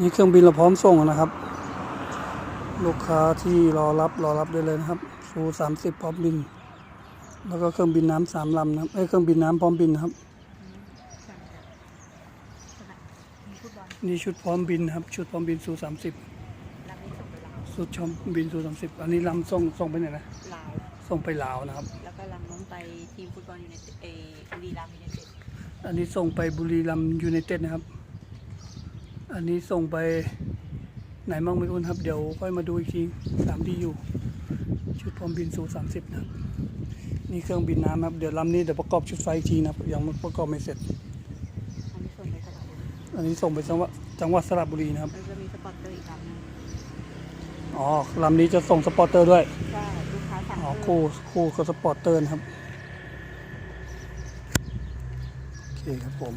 นี่เครื่องบินเราพร้อมส่งนะครับ ลูกค้าที่รอรับรอรับได้เลยนะครับซูสามสิบพร้อมบิน แล้วก็เครื่องบินน้ำสามลำนะครับเอ้ยเครื่องบินน้ำพร้อมบินนะครับ นี่ชุดพร้อมบินครับ ชุดพร้อมบินซูสามสิบลำนี้ส่งไปลาวชุดชมบินซูสามสิบอันนี้ลำส่งส่งไปไหนนะลาวส่งไปลาวนะครับ แล้วก็ลำนู้นไปทีมฟุตบอลยูไนเต็ดเออบุรีรัมย์ยูไนเต็ดอันนี้ส่งไปบุรีรัมย์ยูไนเต็ดนะครับ อันนี้ส่งไปไหนบ้างไม่รู้นะครับ เดี๋ยวค่อยมาดูอีกทีตามที่อยู่ ชุดพร้อมบินสูสามสิบนะครับนี่เครื่องบินน้ำครับ เดี๋ยวลำนี้เดี๋ยวประกอบชุดไฟอีกทีนะครับยังประกอบไม่เสร็จ อันนี้ส่งไปสระบุรีอันนี้ส่งไปจังหวัดจังหวัดสระบุรีนะครับแล้วจะมีสปอร์ตเตอร์อีกลำหนึงอ๋อลำนี้จะส่งสปอร์เตอร์ด้วย ใช่ลูกค้าสั่งอ๋อ เพิ่คู่มคู่กับสปอร์ตเตอร์นะครับ โอเคครับผม